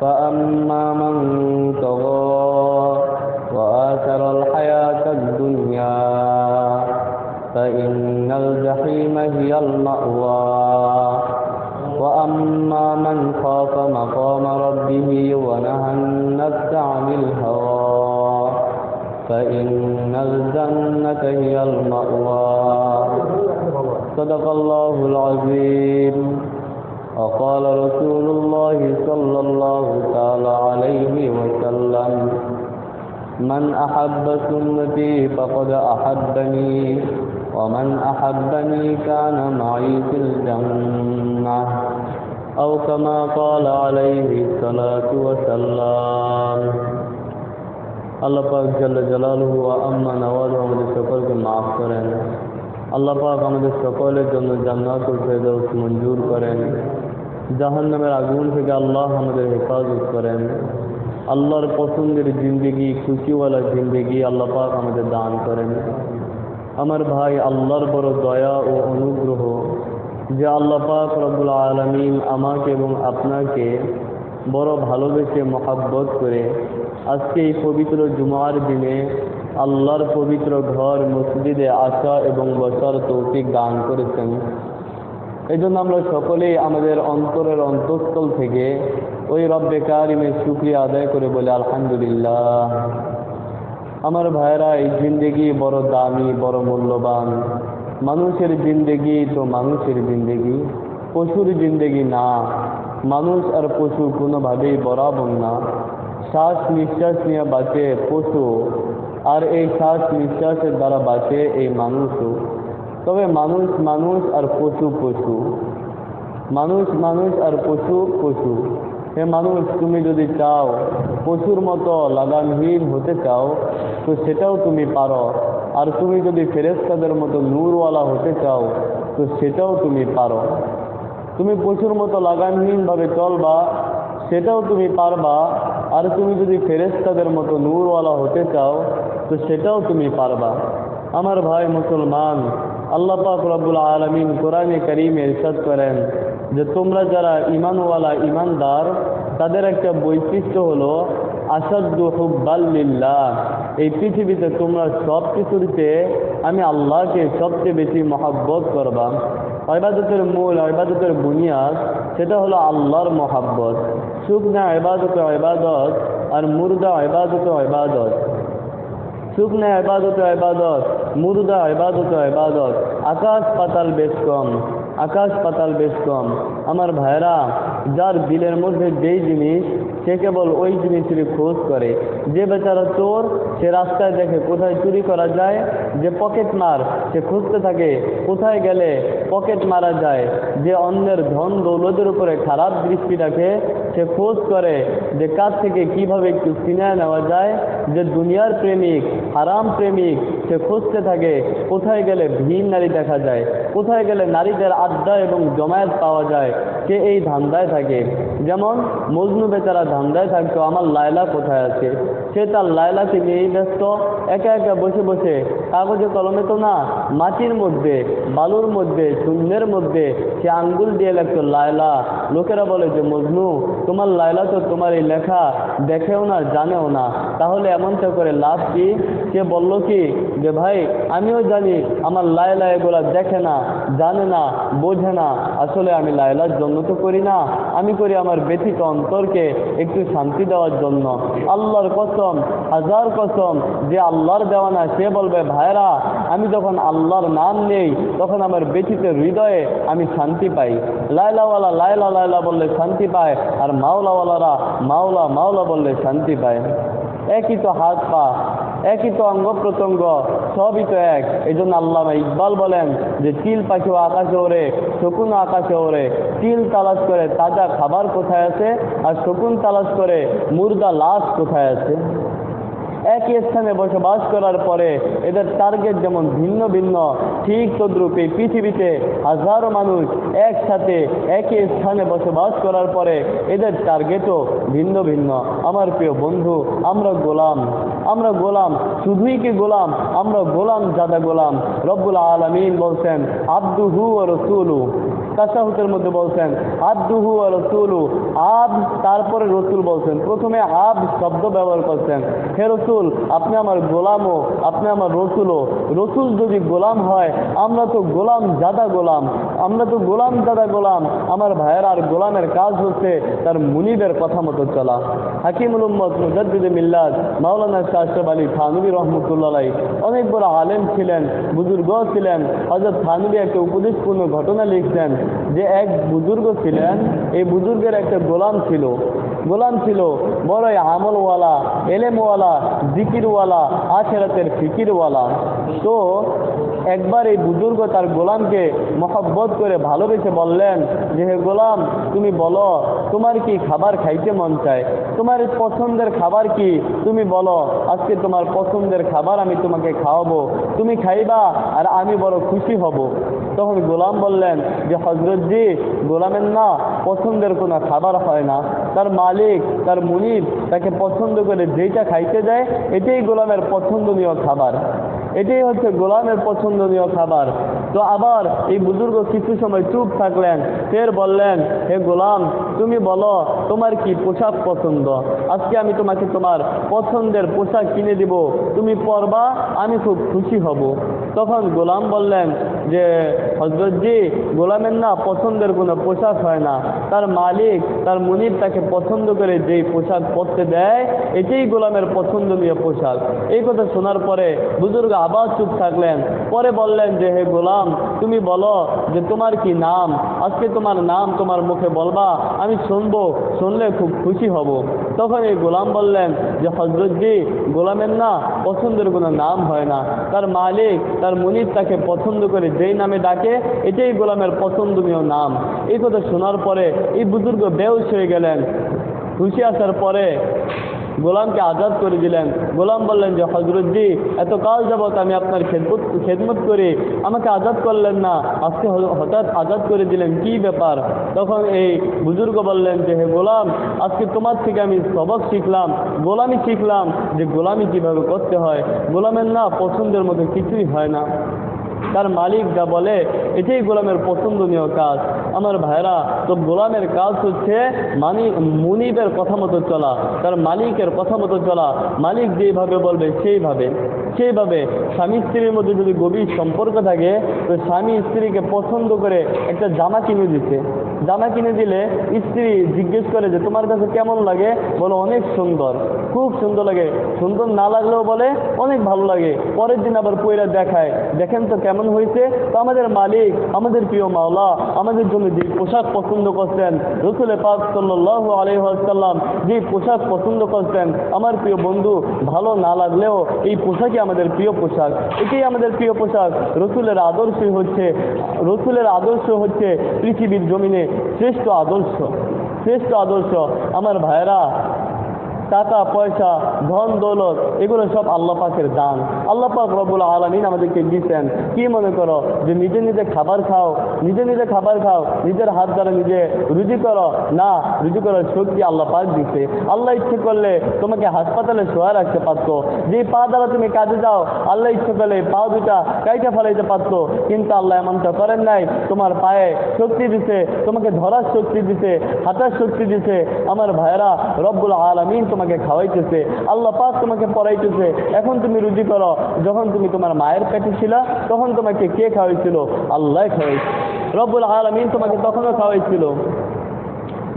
فأما من طغى وآثر الحياة الدنيا فإن الجحيم هي المأوى. وأما من خاف مقام ربه ونهى النفس عن الهوى فإن الجنة هي المأوى. صدق الله العظيم. وقال رسول الله صلى الله تعالى عليه وسلم من أحب سنتي فقد أحبني ومن أحبني كان معي في الجنة أو كما قال عليه الصلاة والسلام আল্লাহ পাক জাল্লা জালালহু ওয়া আম্মা নওয়াজ আমাদের সকলকে মাফ করেন আল্লাহ পাক আমাদের সকলের জন্য জান্নাতুল ফেরদৌস মঞ্জুর করেন জাহান্নামের আগুন থেকে আল্লাহ আমাদের হেফাজত করেন। আল্লাহর পছন্দের জিন্দেগি, খুশিওয়ালা জিন্দেগি আল্লাহ পাক আমাদের দান করেন। আমার ভাই আল্লাহর বড় দয়া ও অনুগ্রহ যে আল্লাহ পাক রব্বুল আলমিন আমাকে এবং আপনাকে বড় ভালোবেসে মহাব্বত করে আজকে এই পবিত্র জুমার দিনে আল্লাহর পবিত্র ঘর মসজিদে আসা এবং বসার তৌফিক দান করেছেন। এই জন্য আমরা সকলেই আমাদের অন্তরের অন্তঃস্থল থেকে ওই রব্বে কারিমের শুক্রিয়া আদায় করে বলে, আলহামদুলিল্লাহ। আমার ভাইরা এই জিন্দেগি বড় দামি, বড় মূল্যবান। মানুষের জিন্দেগি তো মানুষের জিন্দেগি, পশুর জিন্দেগি না। মানুষ আর পশু কোনোভাবেই বরাবর না। শ্বাস নিঃশ্বাস নিয়ে বাঁচে পশু, আর এই শ্বাস নিঃশ্বাসের দ্বারা বাঁচে এই মানুষও। তবে মানুষ মানুষ আর পশু পশু। মানুষ মানুষ আর পশু পশু। হে মানুষ, তুমি যদি চাও পশুর মতো লাগামহীন হতে চাও, তো সেটাও তুমি পারো। আর তুমি যদি ফেরেস্তাদের মতো নূরওয়ালা হতে চাও, তো সেটাও তুমি পারো। তুমি পশুর মতো লাগামহীনভাবে চলবা, সেটাও তুমি পারবা। আর তুমি যদি ফেরেস্তাদের মতো নূরওয়ালা হতে চাও, তো সেটাও তুমি পারবা। আমার ভাই মুসলমান আল্লাহ পাক রব্বুল আলমিন কোরআনে করিমে ইরশাদ করেন যে তোমরা যারা ইমানওয়ালা ইমানদার তাদের একটা বৈশিষ্ট্য হলো আসাদু হুব্বাল্লিল্লাহ এই পৃথিবীতে তোমরা সব কিছুতে আমি আল্লাহকে সবচেয়ে বেশি মহাব্বত করবা। ইবাদতের মূল, ইবাদতের বুনিয়াদ সেটা হলো আল্লাহর মহাব্বত। সুখ না ইবাদত ইবাদত, আর মুর্দা ইবাদত ইবাদত। শুকনা এবাদত এবাদত মুর্দা এবাদত এবাদত আকাশ পাতাল বেশ কম, আকাশ পাতাল বেশ কম। আমার ভাইরা যার দিলের মধ্যে যেই জিনিস, সে কেবল ওই জিনিসেরই খোঁজ করে। যে বেচারা চোর, সে রাস্তায় দেখে কোথায় চুরি করা যায়, যে পকেট মার, সে খুঁজতে থাকে কোথায় গেলে পকেট মারা যায়, যে অন্যের ধন দৌলতের উপরে খারাপ দৃষ্টি রাখে, সে খোঁজ করে যে কাজ থেকে কীভাবে একটু সিনায় নেওয়া যায়, যে দুনিয়ার প্রেমিক, হারাম প্রেমিক, সে খুঁজতে থাকে কোথায় গেলে ভিন নারী দেখা যায়, কোথায় গেলে নারীদের আড্ডা এবং জমায়েত পাওয়া যায়, সে এই ধান্দায় থাকে। যেমন মজনু বেচারা ধান্দায় থাকতো, আমার লায়লা কোথায় আছে? সে তার লায়লাকে নিয়েই ব্যস্ত, একা একা বসে বসে কাগজে কলমে তো না, মাটির মধ্যে, বালুর মধ্যে, শূন্যের মধ্যে সে আঙ্গুল দিয়ে লেখতো, লায়লা, লোকেরা বলে যে, মজনু, তোমার লায়লা তো তোমার এই লেখা দেখেও না, জানেও না। তাহলে এমনটা করে লাভ কি? সে বলল কি যে ভাই, আমিও জানি, আমার লায়লা এগুলা দেখে না, জানে না, বোঝে না। আসলে আমি লায়লার জন্য তো করি না, আমি করি আমার ব্যথিত অন্তরকে একটু শান্তি দেওয়ার জন্য। আল্লাহর কসম, হাজার কসম যে আল্লাহর দেওয়ানা, সে বলবে ভাইরা আমি যখন আল্লাহর নাম নেই, তখন আমার ব্যথিত হৃদয়ে আমি শান্তি পাই। লাইলাওয়ালা লাইলা লাইলা বললে শান্তি পায়, আর মাওলাওয়ালারা মাওলা মাওলা বললে শান্তি পায়। একই তো হাত পা একই তো অঙ্গ প্রত্যঙ্গ, সবই তো এক। এই জন্য আল্লাহ ইকবাল বলেন যে চিল পাখিও আকাশে ওড়ে, শকুনও আকাশে ওড়ে। চিল তালাশ করে তাজা খাবার কোথায় আছে, আর শকুন তালাশ করে মুর্দা লাশ কোথায় আছে? একই স্থানে বসবাস করার পরে এদের টার্গেট যেমন ভিন্ন ভিন্ন, ঠিক তদ্রুপ পৃথিবীতে হাজারো মানুষ একসাথে একই স্থানে বসবাস করার পরে এদের টার্গেটও ভিন্ন ভিন্ন। আমার প্রিয় বন্ধু, আমরা গোলাম। আমরা গোলাম, শুধুই কি গোলাম? আমরা গোলাম জাদা গোলাম। রব্বুল আলমিন বলছেন, আব্দুহু ও রসুলু। তাসাহুতের মধ্যে বলছেন, আব্দুহু ও রসুলু। আব তারপরে রসুল বলছেন। প্রথমে আব শব্দ ব্যবহার করছেন। হে রসুল, আপনি আমার গোলামও, আপনি আমার রসুলও। রসুল যদি গোলাম হয়, আমরা তো গোলাম জাদা গোলাম। আমরা তো গোলাম জাদা গোলাম। আমার ভাইয়ের আর গোলামের কাজ হচ্ছে তার মুনিবের কথা মতো চলা। হাকিমুল উম্মদ মুজাদ্দিদ মিল্লাদ, মাওলানা শাহরফ আলী থানবী রহমতুল্লাহ অনেক বড় আলেম ছিলেন, বুজুর্গ ছিলেন। হজরত থানবী একটা উপদেশপূর্ণ ঘটনা লিখছেন যে, এক বুজুর্গ ছিলেন, এই বুজুর্গের একটা গোলাম ছিল। গোলাম ছিল বড়ই আমলওয়ালা, এলেমওয়ালা, জিকিরওয়ালা, আখেরাতের ফিকিরওয়ালা। তো একবার এই বুজুর্গ তার গোলামকে মহব্বত করে ভালোবেসে বললেন যে, হে গোলাম, তুমি বলো, তোমার কি খাবার খাইতে মন চায়? তোমার পছন্দের খাবার কি? তুমি বলো আজকে তোমার পছন্দের খাবার আমি তোমাকে খাওয়াবো। তুমি খাইবা আর আমি বড় খুশি হব। তখন গোলাম বললেন যে হজরতজি গোলামের না পছন্দের কোনো খাবার হয় না। তার মালিক, তার মুনিব তাকে পছন্দ করে যেইটা খাইতে দেয়, এটাই গোলামের পছন্দনীয় খাবার। এটাই হচ্ছে গোলামের পছন্দনীয় খাবার। তো আবার এই বুজুর্গ কিছু সময় চুপ থাকলেন। ফের বললেন, হে গোলাম, তুমি বলো, তোমার কি পোশাক পছন্দ? আজকে আমি তোমাকে তোমার পছন্দের পোশাক কিনে দিব। তুমি পরবা, আমি খুব খুশি হব। তখন গোলাম বললেন যে হজরতজি গোলামের না পছন্দের কোনো পোশাক হয় না। তার মালিক, তার মনির তাকে পছন্দ করে যেই পোশাক পরতে দেয়, এটাই গোলামের পছন্দনীয় পোশাক। এই কথা শোনার পরে বুজুর্গ আবার চুপ থাকলেন। পরে বললেন যে, হে গোলাম, তুমি বলো যে, তোমার কি নাম? আজকে তোমার নাম তোমার মুখে বলবা, আমি শুনব, শুনলে খুব খুশি হব। তখন এই গোলাম বললেন যে হজরতজি গোলামের না পছন্দের কোনো নাম হয় না। তার মালিক, তার মনির তাকে পছন্দ করে যেই নামে ডাকে এটাই গোলামের পছন্দনীয় নাম। এই কথা শোনার পরে এই বুজুর্গ বেউস হয়ে গেলেন। খুশি আসার পরে গোলামকে আজাদ করে দিলেন। গোলাম বললেন যে, হজরতজি এত কাল যাবৎ আমি আপনার খেদমত খেদমত করি। আমাকে আজাদ করলেন না। আজকে হঠাৎ আজাদ করে দিলেন। কি ব্যাপার? তখন এই বুজুর্গ বললেন যে, হে গোলাম, আজকে তোমার থেকে আমি সবক শিখলাম। গোলামি শিখলাম যে, গোলামি কীভাবে করতে হয়। গোলামের না পছন্দের মতো কিছুই হয় না। তার মালিক যা বলে, এটাই গোলামের পছন্দনীয় কাজ। আমার ভাইরা তো গোলামের কাজ হচ্ছে মানি মুনিবের কথা মতো চলা, তার মালিকের কথা মতো চলা। মালিক যেইভাবে বলবে, সেইভাবে। সেইভাবে স্বামী স্ত্রীর মধ্যে যদি গভীর সম্পর্ক থাকে, তো স্বামী স্ত্রীকে পছন্দ করে একটা জামা কিনে দিতে জামা কিনে দিলে স্ত্রী জিজ্ঞেস করে যে, তোমার কাছে কেমন লাগে? বলো, অনেক সুন্দর। খুব সুন্দর লাগে। সুন্দর না লাগলেও বলে, অনেক ভালো লাগে। পরের দিন আবার পয়লা দেখায়। দেখেন তো কেমন হয়েছে? তো আমাদের মালিক, আমাদের প্রিয় মাওলা, আমাদের জন্য যে পোশাক পছন্দ করছেন রসুল পাক সাল্লাহ আলহাম যে পোশাক পছন্দ করছেন আমার প্রিয় বন্ধু, ভালো না লাগলেও এই পোশাকই আমাদের প্রিয় পোশাক। এটাই আমাদের প্রিয় পোশাক। রসুলের আদর্শই হচ্ছে, রসুলের আদর্শ হচ্ছে পৃথিবীর জমিনে শ্রেষ্ঠ আদর্শ শ্রেষ্ঠ আদর্শ। আমার ভাইয়েরা টাকা, পয়সা, ধন, দৌলত, এগুলো সব আল্লাহ পাকের দান। আল্লাহ পাক রব্বুল আলমিন আমাদেরকে দিচ্ছেন কি মনে করো যে নিজে নিজে খাবার খাও, নিজে নিজে খাবার খাও, নিজের হাত দ্বারা নিজে রুজি করো। না, রুজি করার শক্তি আল্লাহ পাক দিচ্ছে আল্লাহ ইচ্ছে করলে তোমাকে হাসপাতালে শোয়া রাখতে পারতো। যে পা দ্বারা তুমি কাজে যাও, আল্লাহ ইচ্ছে করলে পা দুটা কাইটা ফেলাইতে পারতো। কিন্তু আল্লাহ এমনটা করেন নাই। তোমার পায়ে শক্তি দিছে, তোমাকে ধরার শক্তি দিছে, হাঁটার শক্তি দিছে। আমার ভাইয়েরা রব্বুল আলমিন তোমাকে খাওয়াইতেছে, আল্লাহ পাক তোমাকে পড়াইতেছে। এখন তুমি রুজি করো। যখন তুমি তোমার মায়ের পেটে ছিল, তখন তোমাকে কে খাওয়াইছিল? আল্লাহ খাওয়াইছিল। রব্বুল আলমিন তোমাকে তখনও খাওয়াইছিল।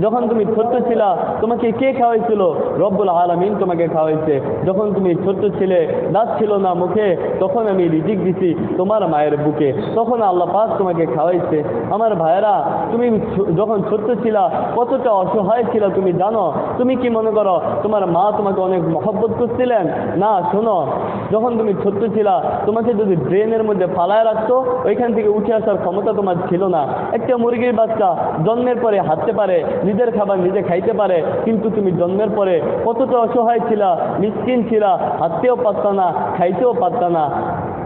যখন তুমি ছোট্ট ছিলা, তোমাকে কে খাওয়াইছিল? রব্বুল আলামিন তোমাকে খাওয়াইছে। যখন তুমি ছোট্ট ছিলে দাঁত ছিল না মুখে, তখন আমি রিজিক দিছি তোমার মায়ের বুকে। তখন আল্লাহ পাক তোমাকে খাওয়াইছে। আমার ভাইয়েরা, তুমি যখন ছোট্ট ছিলা, কতটা অসহায় ছিল তুমি জানো? তুমি কি মনে করো, তোমার মা তোমাকে অনেক মহব্বত করছিলেন? না, শোনো, যখন তুমি ছোট্ট ছিলা, তোমাকে যদি ড্রেনের মধ্যে ফালায় রাখতো, ওইখান থেকে উঠে আসার ক্ষমতা তোমার ছিল না। একটা মুরগির বাচ্চা জন্মের পরে হাঁটতে পারে নিজের খাবার নিজে খাইতে পারে, কিন্তু তুমি জন্মের পরে কতটা অসহায় ছিলা, মিসকিন ছিলা, হাঁটতেও পারত না, খাইতেও পারত না।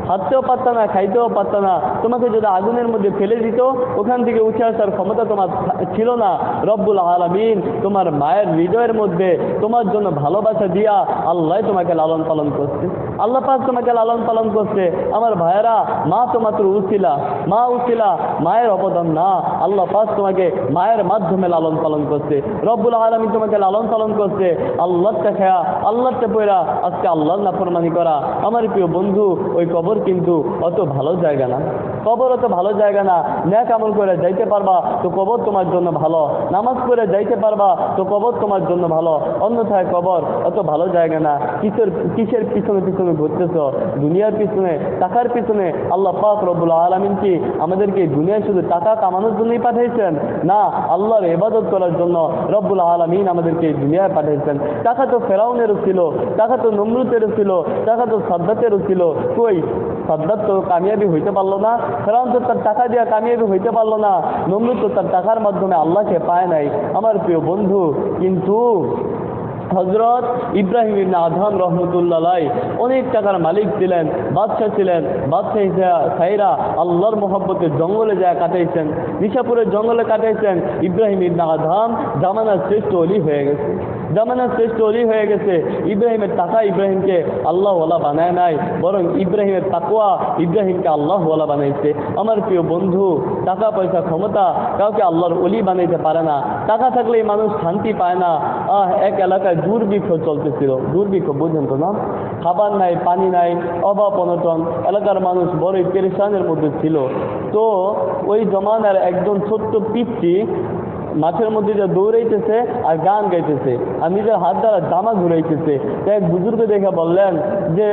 হাঁটতেও পারত না, খাইতেও পারত না। তোমাকে যদি আগুনের মধ্যে ফেলে দিত, ওখান থেকে উঠে আসার ক্ষমতা তোমার ছিল না। রব্বুল আলমিন তোমার মায়ের হৃদয়ের মধ্যে তোমার জন্য ভালোবাসা দিয়া আল্লাহ তোমাকে লালন পালন করছে। আল্লাহ পাক তোমাকে লালন পালন করছে। আমার ভাইয়েরা, মা তো উছিলা মা উছিলা মায়ের অবদান না। আল্লাহ পাক তোমাকে মায়ের মাধ্যমে লালন পালন করছে। রব্বুল আলমী তোমাকে লালন পালন করছে। আল্লাহটা খেয়া আল্লাহটা পয়রা আজকে আল্লাহর নাফরমানি করা। আমার প্রিয় বন্ধু, ওই কবর কিন্তু অত ভালো জায়গা না। কবর অত ভালো জায়গা না। ন্যাক আমল করে যাইতে পারবা, তো কবর তোমার জন্য ভালো। নামাজ পড়ে যাইতে পারবা, তো কবর তোমার জন্য ভালো। অন্যথায় কবর অত ভালো জায়গা না। কিসের কিসের পিছনে পিছনে ঘুরতেছ? দুনিয়ার পিছনে, টাকার পিছনে। আল্লাহ পাক রব্বুল আলমিন কি আমাদেরকে দুনিয়ায় শুধু টাকা কামানোর জন্যই পাঠিয়েছেন? না, আল্লাহর ইবাদত করার জন্য রব্বুল আলমিন আমাদেরকে দুনিয়ায় পাঠিয়েছেন। টাকা তো ফেরাউনেরও ছিল, টাকা তো নমরুতেরও ছিল, টাকা তো সাদ্দাতেরও ছিল। কই? সাদ্দাত তো কামিয়াবি হইতে পারল না ফেরাউন তো তার টাকা দিয়ে কামিয়াবি হইতে পারল না নমরুদ তো তার টাকার মাধ্যমে আল্লাহকে পায় নাই। আমার প্রিয় বন্ধু, কিন্তু হজরত ইব্রাহিম ইবনে আদহাম রহমতুল্লাহ অনেক টাকার মালিক ছিলেন, বাদশাহ ছিলেন, বাদশাহ সাইরা আল্লাহর মোহব্বতের জঙ্গলে যা কাটাইছেন, নিশাপুরের জঙ্গলে কাটাইছেন ইব্রাহিম ইবনে আদহাম জামানার শ্রেষ্ঠ অলি হয়ে গেছে। জামানার শ্রেষ্ঠ অলি হয়ে গেছে। ইব্রাহিমের টাকা ইব্রাহিমকে আল্লাহওয়ালা বানায় নাই, বরং ইব্রাহিমের তাকুয়া ইব্রাহিমকে আল্লাহওয়ালা বানাইছে। আমার প্রিয় বন্ধু, টাকা পয়সা ক্ষমতা কাউকে আল্লাহর অলি বানাইতে পারে না। টাকা থাকলেই মানুষ শান্তি পায় না। আহ, এক এলাকায় দুর্ভিক্ষ চলতেছিল। দুর্ভিক্ষ, বুঝেন তো না? খাবার নাই, পানি নাই, অভাব অনটন। এলাকার মানুষ বড়ই পেরেশানের মধ্যে ছিল। তো ওই জমানার একজন ছোট্ট পিপটি মাঠের মধ্যে যে দৌড়াইতেছে আর গান গাইতেছে। আর নিজের হাত দ্বারা জামা ঘুরাইতেছে এক বুজুর্গ দেখে বললেন যে,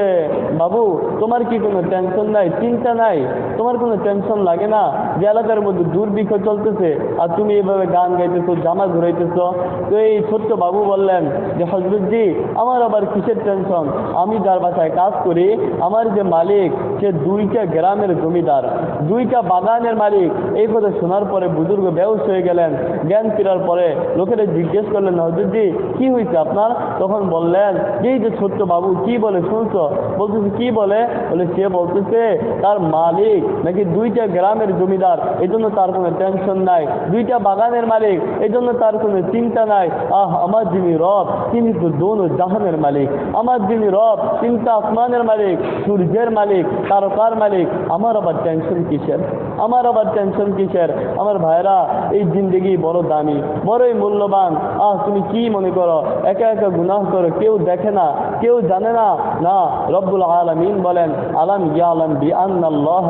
বাবু, তোমার কি কোনো টেনশন নাই, চিন্তা নাই? তোমার কোনো টেনশন লাগে না? যে এলাকার মধ্যে দুর্ভিক্ষ চলতেছে আর তুমি এইভাবে গান গাইতেছো, জামা ঘুরাইতেছো তো এই ছোট্ট বাবু বললেন যে হজরতজি আমার আবার কিসের টেনশন আমি যার বাসায় কাজ করি, আমার যে মালিক, সে দুইটা গ্রামের জমিদার, দুইটা বাগানের মালিক। এই কথা শোনার পরে বুজুর্গ বেউস হয়ে গেলেন। জ্ঞান ফেরার পরে লোকেরা জিজ্ঞেস করলেন হজরতজি কি হয়েছে আপনার? তখন বললেন, এই যে ছোট্ট বাবু, কি বলে শুনছো? বলতেছে, কি বলে? বলে, সে বলতেছে, তার মালিক নাকি দুইটা গ্রামের জমিদার এই জন্য তার কোনো টেনশন নাই। দুইটা বাগানের মালিক এই জন্য তার কোনো চিন্তা নাই। আহ, আমার যিনি রব, তিনি তো দোনো জাহানের মালিক। আমার যিনি রব, তিনি তো আসমানের মালিক, সূর্যের মালিক, তারকার মালিক। আমার আবার টেনশন কিসের? আমার আবার টেনশন কিসের? আমার ভাইরা এই জিন্দগি বড় দামি, বড়ই মূল্যবান। আহ, তুমি কি মনে করো? একা একা গুনাহ করো কেউ দেখে না, কেউ জানে না? না, রব্বুল আলমিন বলেন, আলাম ইয়ালাম বি আন্নাল্লাহ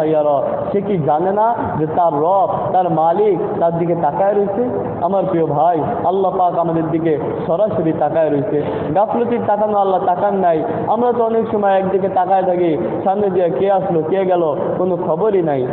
সে কি জানে না যে তার রব, তার মালিক তার দিকে তাকায় রয়েছে? আমার প্রিয় ভাই, আল্লাহ পাক আমাদের দিকে সরাসরি তাকায় রয়েছে। গাফলতির তাকানো আল্লাহ তাকান নাই। আমরা তো অনেক সময় একদিকে তাকায় থাকি, সামনে দিয়ে কে আসলো, কে গেল, কোনো খবরই নাই।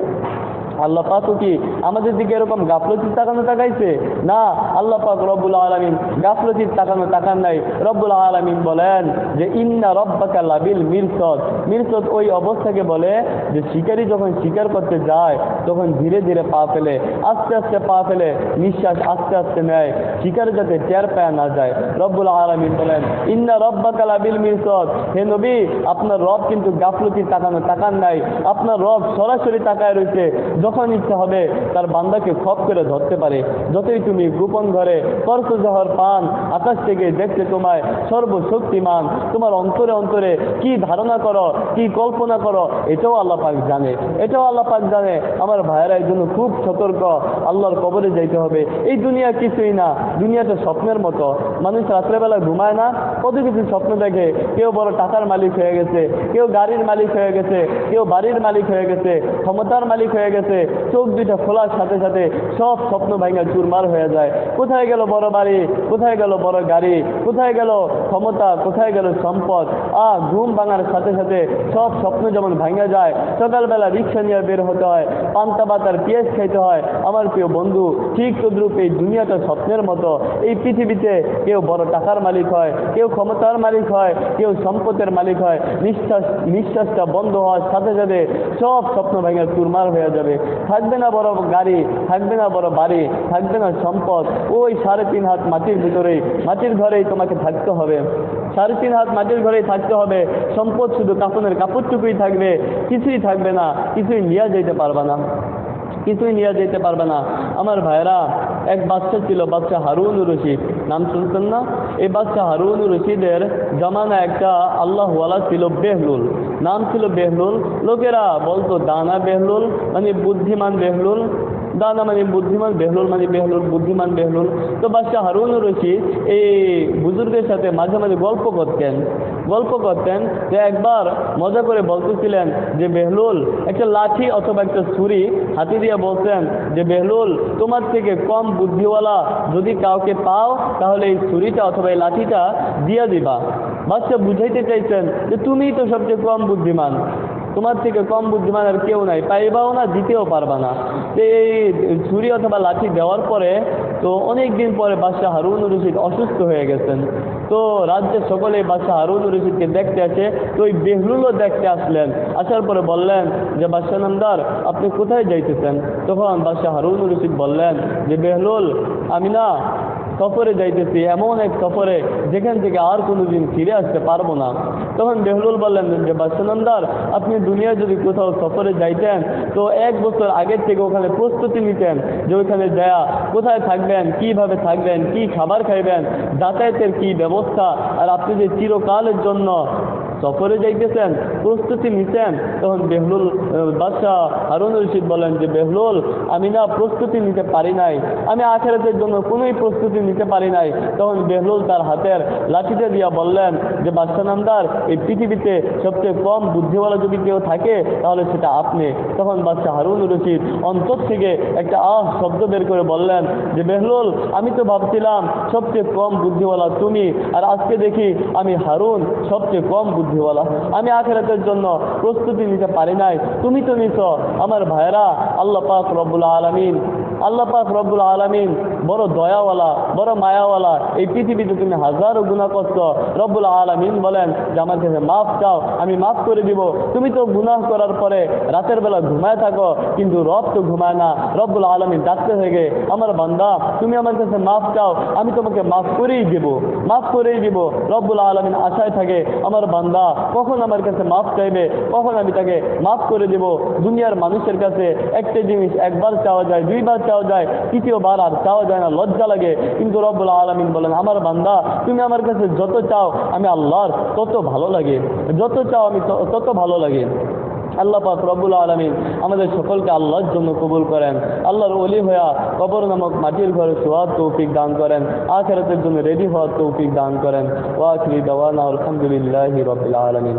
আল্লাহ কি আমাদের দিকে এরকম গাফলতির তাকানো তাকাইছে? না, আল্লাহ পাক রব্বুল আলমিন গাফলতির তাকানো তাকান নাই। রব্বুল আলমিন বলেন যে, ইন্না রব্বাকা লাবিল মিরসদ। মিরসদ ওই অবস্থাকে বলে যে, শিকারী যখন শিকার করতে যায়, তখন ধীরে ধীরে পা ফেলে, আস্তে আস্তে পা ফেলে, নিঃশ্বাস আস্তে আস্তে নেয়, শিকার যাতে টের পায় না যায়। রব্বুল আলমিন বলেন, ইন্না রব্বাকা লাবিল মিরসদ। হে নবী, আপনার রব কিন্তু গাফলতির তাকানো তাকান নাই। আপনার রব সরাসরি তাকায় রয়েছে যখন ইচ্ছা হবে, তার বান্দাকে খপ করে ধরতে পারে। যতই তুমি গোপন ঘরে স্পর্শ পান, আকাশ থেকে দেখতে তোমায় সর্বশক্তিমান, তোমার অন্তরে অন্তরে কি ধারণা করো, কি কল্পনা করো, এটাও আল্লাহ পাক জানে। এটাও আল্লাহ পাক জানে। আমার ভাইয়েরা, এই জন্য খুব সতর্ক। আল্লাহর কবরে যাইতে হবে। এই দুনিয়া কিছুই না। দুনিয়াটা স্বপ্নের মতো। মানুষ রাত্রেবেলা ঘুমায় না। কত কিছু স্বপ্ন দেখে, কেউ বড় টাকার মালিক হয়ে গেছে, কেউ গাড়ির মালিক হয়ে গেছে, কেউ বাড়ির মালিক হয়ে গেছে, ক্ষমতার মালিক হয়ে গেছে গেছে চোখ দুইটা খোলার সাথে সাথে সব স্বপ্ন ভাঙা চুরমার হয়ে যায়। কোথায় গেল বড় বাড়ি? কোথায় গেল বড় গাড়ি? কোথায় গেল ক্ষমতা? কোথায় গেল সম্পদ? আ, ঘুম ভাঙার সাথে সাথে সব স্বপ্ন যেমন ভাঙা যায়, সকালবেলা রিক্সা নিয়ে বের হতে হয়, পান্তা পাতার পেঁয়াজ খাইতে হয়। আমার প্রিয় বন্ধু, ঠিক তদ্রুপ এই দুনিয়াটা স্বপ্নের মতো। এই পৃথিবীতে কেউ বড় টাকার মালিক হয়, কেউ ক্ষমতার মালিক হয়, কেউ সম্পদের মালিক হয়। নিঃশ্বাস, নিঃশ্বাসটা বন্ধ হওয়ার সাথে সাথে সব স্বপ্ন ভেঙে চুরমার হয়ে যাবে। থাকবে না বড় গাড়ি, থাকবে না বড় বাড়ি, থাকবে না সম্পদ। ওই সাড়ে তিন হাত মাটির ভিতরেই, মাটির ঘরেই তোমাকে থাকতে হবে। সাড়ে তিন হাত মাটির ঘরেই থাকতে হবে। সম্পদ শুধু কাপনের কাপড়টুকুই থাকবে, কিছুই থাকবে না, কিছুই নিয়ে যেতে পারবে না। কিছুই নিয়ে যেতে পারবে না। আমার ভাইরা এক বাচ্চা ছিল, বাচ্চা হারুন রশিদ। নাম শুনছেন না? এই বাচ্চা হারুন রশিদের জামানা একটা আল্লাহওয়ালা ছিল বেহলুল। নাম ছিল বেহলুল। লোকেরা বলতো, দানা বেহলুল মানে বুদ্ধিমান বেহলুল। দানা মানে বুদ্ধিমান, বেহলুল মানে বেহলুল, বুদ্ধিমান, বেহলুল। তো বাচ্চা হারুন রশিদ, এই বুজুর্গের সাথে মাঝে মাঝে গল্প করতেন। গল্প করতেন যে একবার মজা করে বলতেছিলেন যে, বেহলুল, একটা লাঠি অথবা একটা ছুরি হাতি দিয়ে বলতেন যে, বেহলুল, তোমার থেকে কম বুদ্ধিওয়ালা যদি কাউকে পাও, তাহলে এই ছুরিটা অথবা এই লাঠিটা দিয়ে দিবা। বাচ্চা বুঝাইতে চাইছেন যে, তুমিই তো সবচেয়ে কম বুদ্ধিমান। তোমার থেকে কম বুদ্ধিমান আর কেউ নাই, পাইবাও না, দিতেও পারবা না। তো এই ছুরি অথবা লাঠি দেওয়ার পরে তো অনেক দিন পরে বাদশাহ হারুন রশিদ অসুস্থ হয়ে গেছেন। তো রাজ্যের সকলে বাদশাহ হারুন রশিদকে দেখতে আসে, তো ওই বেহলুলও দেখতে আসলেন। আসার পরে বললেন যে, বাদশাহ নামদার, আপনি কোথায় যাইতেছেন? তখন বাদশাহ হারুন রশিদ বললেন যে, বেহলুল, আমি না সফরে যাইতেছি, এমন এক সফরে যেখান থেকে আর কোনো দিন ফিরে আসতে পারব না। তখন বেহলুল বললেন যে, বাসনন্দার, আপনি দুনিয়া যদি কোথাও সফরে যাইতেন, তো এক বছর আগের থেকে ওখানে প্রস্তুতি নিতেন যে ওইখানে যায়া কোথায় থাকবেন, কীভাবে থাকবেন, কি খাবার খাইবেন, যাতায়াতের কি ব্যবস্থা, আর আপনি যে চিরকালের জন্য সফরে যাইতেছেন, প্রস্তুতি নিতেন তখন বেহলুল বাদশাহ হারুন রশিদ বলেন যে, বেহলুল, আমি না প্রস্তুতি নিতে পারি নাই। আমি আখেরাতের জন্য কোনোই প্রস্তুতি নিতে পারি নাই। তখন বেহলুল তার হাতের লাঠিতে দিয়া বললেন যে, বাদশাহ নামদার, এই পৃথিবীতে সবচেয়ে কম বুদ্ধিওয়ালা যদি কেউ থাকে, তাহলে সেটা আপনি। তখন বাদশাহ হারুন রশিদ অন্তর থেকে একটা আহ শব্দ বের করে বললেন যে, বেহলুল, আমি তো ভাবছিলাম সবচেয়ে কম বুদ্ধিওয়ালা তুমি, আর আজকে দেখি আমি হারুন সবচেয়ে কম বুদ্ধিওয়ালা আমি আখেরাতের জন্য প্রস্তুতি নিতে পারি নাই। তুমি তো নিছ। আমার ভাইরা আল্লাহ পাক রব্বুল আলমিন আল্লাহ পাক রব্বুল আলমিন বড় দয়াওয়ালা, বড় মায়াওয়ালা। এই পৃথিবীতে তুমি হাজারো গুণা করছ। রব্বুল আলমিন বলেন যে, আমার কাছে মাফ চাও, আমি মাফ করে দিব। তুমি তো গুনাহ করার পরে রাতের বেলা ঘুমায় থাকো, কিন্তু রব তো ঘুমায় না। রব্বুল আলমিন ডাকতে থেকে, আমার বান্দা, তুমি আমার কাছে মাফ চাও, আমি তোমাকে মাফ করেই দিব, মাফ করেই দিব। রব্বুল আলমিন আশায় থাকে, আমার বান্দা, কখন আমার কাছে মাফ চাইবে? কখন আমি তাকে মাফ করে দেব? দুনিয়ার মানুষের কাছে একটা জিনিস, একবার চাওয়া যায়, দুইবার চাওয়া যায়, তৃতীয়বার আর চাওয়া যায় না। লজ্জা লাগে। কিন্তু রব্বুল আলমিন বলেন, আমার বান্দা, তুমি আমার কাছে যত চাও, আমি আল্লাহর তত ভালো লাগে। যত চাও, আমি তত ভালো লাগে। আল্লাহ পাক রব্বুল আলমিন আমাদের সকলকে আল্লাহর জন্য কবুল করেন। আল্লাহর অলি হইয়া কবর নামক মাটির ঘরে শোয়ার তৌফিক দান করেন। আখেরাতের জন্য রেডি হওয়ার তৌফিক দান করেন। ওয়াখিরি দাওয়ানা আলহামদুলিল্লাহি রবিল আলমিন।